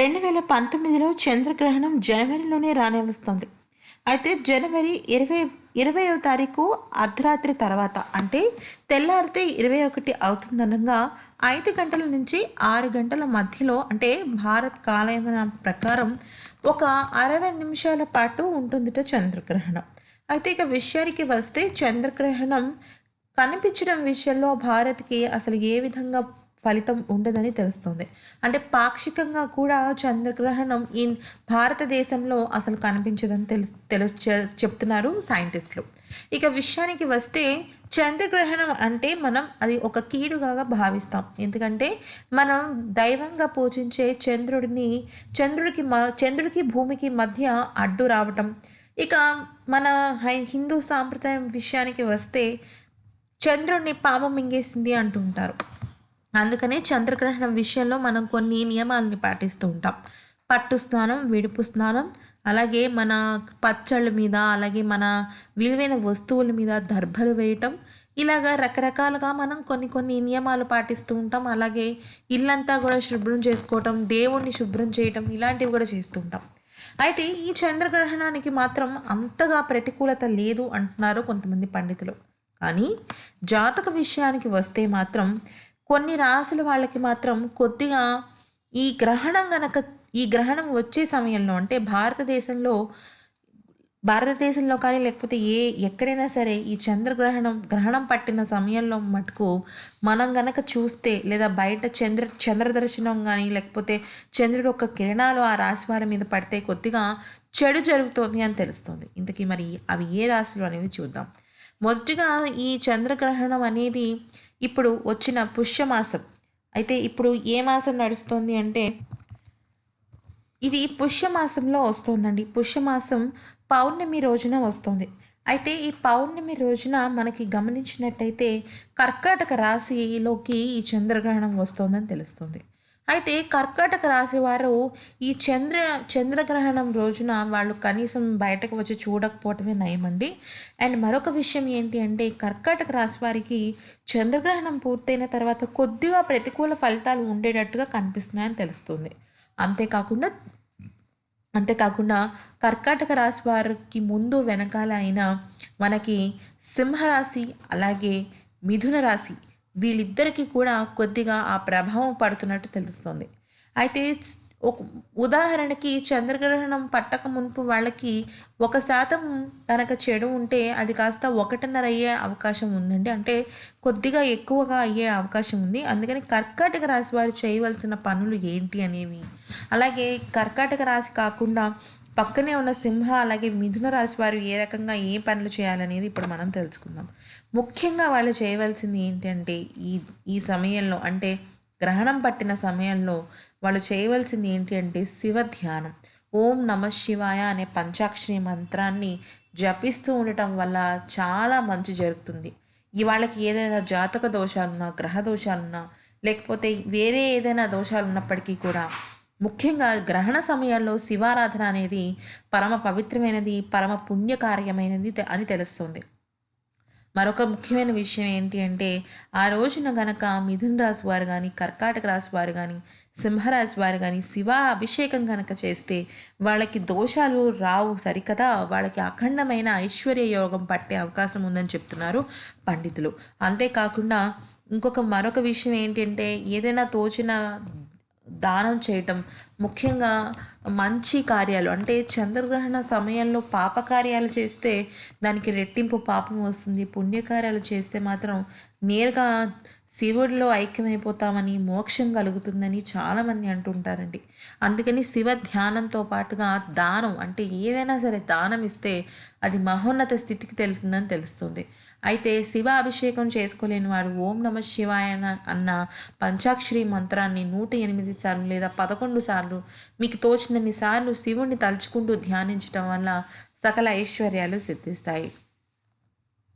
రెండు వేల పంతొమ్మిదిలో చంద్రగ్రహణం జనవరిలోనే రానే వస్తుంది అయితే జనవరి ఇరవై ఇరవయో తారీఖు అర్ధరాత్రి తర్వాత అంటే తెల్లారితే ఇరవై ఒకటి అవుతుందనగా ఐదు గంటల నుంచి ఆరు గంటల మధ్యలో అంటే భారత్ కాలయమన ప్రకారం ఒక అరవై నిమిషాల పాటు ఉంటుందిట చంద్రగ్రహణం. అయితే ఇక విషయానికి వస్తే చంద్రగ్రహణం కనిపించడం విషయంలో భారత్కి అసలు ఏ విధంగా ఫలితం ఉండదని తెలుస్తుంది. అంటే పాక్షికంగా కూడా చంద్రగ్రహణం ఈ భారతదేశంలో అసలు కనిపించదని తెలుసు తెలుసు చెప్తున్నారు సైంటిస్టులు. ఇక విషయానికి వస్తే చంద్రగ్రహణం అంటే మనం అది ఒక కీడుగా భావిస్తాం. ఎందుకంటే మనం దైవంగా పూజించే చంద్రుడిని చంద్రుడికి మ చంద్రుడికి భూమికి మధ్య అడ్డు రావటం. ఇక మన హై- హిందూ సాంప్రదాయం విషయానికి వస్తే చంద్రుడిని పాము మింగేసింది అంటుంటారు. అందుకనే చంద్రగ్రహణం విషయంలో మనం కొన్ని నియమాలని పాటిస్తూ ఉంటాం. పట్టు స్నానం విడుపు స్నానం అలాగే మన పచ్చళ్ళ మీద అలాగే మన విలువైన వస్తువుల మీద దర్భలు వేయటం. ఇలాగా రకరకాలుగా మనం కొన్ని కొన్ని నియమాలు పాటిస్తూ ఉంటాం. అలాగే ఇల్లంతా కూడా శుభ్రం చేసుకోవటం దేవుణ్ణి శుభ్రం చేయటం ఇలాంటివి కూడా చేస్తూ ఉంటాం. అయితే ఈ చంద్రగ్రహణానికి మాత్రం అంతగా ప్రతికూలత లేదు అంటున్నారు కొంతమంది పండితులు. కానీ జాతక విషయానికి వస్తే మాత్రం కొన్ని రాసుల వాళ్ళకి మాత్రం కొద్దిగా ఈ గ్రహణం గనక ఈ గ్రహణం వచ్చే సమయంలో అంటే భారతదేశంలో భారతదేశంలో కానీ లేకపోతే ఏ ఎక్కడైనా సరే ఈ చంద్రగ్రహణం గ్రహణం పట్టిన సమయంలో మటుకు మనం గనక చూస్తే లేదా బయట చంద్ర చంద్రదర్శనం కానీ లేకపోతే చంద్రుడు యొక్క కిరణాలు ఆ రాశి వారి మీద పడితే కొద్దిగా చెడు జరుగుతుంది అని తెలుస్తుంది. ఇంతకీ మరి అవి ఏ రాశులు అనేవి చూద్దాం. మొదటిగా ఈ చంద్రగ్రహణం అనేది ఇప్పుడు వచ్చిన పుష్యమాసం. అయితే ఇప్పుడు ఏ మాసం నడుస్తుంది అంటే ఇది పుష్యమాసంలో వస్తుందండి. పుష్యమాసం పౌర్ణమి రోజున వస్తుంది. అయితే ఈ పౌర్ణమి రోజున మనకి గమనించినట్టయితే కర్కాటక రాశిలోకి ఈ చంద్రగ్రహణం వస్తుందని తెలుస్తుంది. అయితే కర్కాటక రాశి వారు ఈ చంద్ర చంద్రగ్రహణం రోజున వాళ్ళు కనీసం బయటకు వచ్చి చూడకపోవటమే నయమండి. అండ్ మరొక విషయం ఏంటి అంటే కర్కాటక రాశి వారికి చంద్రగ్రహణం పూర్తయిన తర్వాత కొద్దిగా ప్రతికూల ఫలితాలు ఉండేటట్టుగా కనిపిస్తున్నాయని తెలుస్తుంది. అంతేకాకుండా అంతేకాకుండా కర్కాటక రాశి వారికి ముందు వెనకాల అయినా మనకి సింహరాశి అలాగే మిథున రాశి వీళ్ళిద్దరికీ కూడా కొద్దిగా ఆ ప్రభావం పడుతున్నట్టు తెలుస్తుంది. అయితే ఒక ఉదాహరణకి చంద్రగ్రహణం పట్టక మునుపు వాళ్ళకి ఒక శాతం కనుక చెడు ఉంటే అది కాస్త ఒకటిన్నర అయ్యే అవకాశం ఉందండి. అంటే కొద్దిగా ఎక్కువగా అయ్యే అవకాశం ఉంది. అందుకని కర్కాటక రాశి వారు చేయవలసిన పనులు ఏంటి అనేవి? అలాగే కర్కాటక రాశి కాకుండా పక్కనే ఉన్న సింహ అలాగే మిథున రాశి వారు ఏ రకంగా ఏ పనులు చేయాలనేది ఇప్పుడు మనం తెలుసుకుందాం. ముఖ్యంగా వాళ్ళు చేయవలసింది ఏంటంటే ఈ ఈ సమయంలో అంటే గ్రహణం పట్టిన సమయంలో వాళ్ళు చేయవలసింది ఏంటి అంటే శివ ధ్యానం. ఓం నమ శివాయ అనే పంచాక్షరి మంత్రాన్ని జపిస్తూ ఉండటం వల్ల చాలా మంచి జరుగుతుంది. ఇవాళకి వాళ్ళకి ఏదైనా జాతక దోషాలున్నా గ్రహ దోషాలున్నా లేకపోతే వేరే ఏదైనా దోషాలు ఉన్నప్పటికీ కూడా ముఖ్యంగా గ్రహణ సమయాల్లో శివారాధన అనేది పరమ పవిత్రమైనది పరమ పుణ్యకార్యమైనది అని తెలుస్తుంది. మరొక ముఖ్యమైన విషయం ఏంటి అంటే ఆ రోజున గనక మిథున్ రాశి వారు కానీ కర్కాటక రాశి వారు కానీ సింహరాశి వారు కానీ శివ అభిషేకం కనుక చేస్తే వాళ్ళకి దోషాలు రావు సరికదా? వాళ్ళకి అఖండమైన ఐశ్వర్య యోగం పట్టే అవకాశం ఉందని చెప్తున్నారు పండితులు. అంతేకాకుండా ఇంకొక మరొక విషయం ఏంటంటే ఏదైనా తోచిన దానం చేయటం ముఖ్యంగా మంచి కార్యాలు అంటే చంద్రగ్రహణ సమయంలో పాపకార్యాలు చేస్తే దానికి రెట్టింపు పాపం వస్తుంది పుణ్యకార్యాలు చేస్తే మాత్రం నేరుగా శివుడిలో ఐక్యమైపోతామని మోక్షం కలుగుతుందని చాలామంది అంటుంటారండి. అందుకని శివ ధ్యానంతో పాటుగా దానం అంటే ఏదైనా సరే దానం ఇస్తే అది మహోన్నత స్థితికి తెలుస్తుందని తెలుస్తుంది. అయితే శివ అభిషేకం చేసుకోలేని వారు ఓం నమ శివాయ అన్న- అన్న పంచాక్షరి మంత్రాన్ని నూట ఎనిమిది సార్లు లేదా పదకొండు సార్లు మీకు తోచినన్ని సార్లు శివుణ్ణి తలుచుకుంటూ ధ్యానించడం వల్ల సకల ఐశ్వర్యాలు సిద్ధిస్తాయి.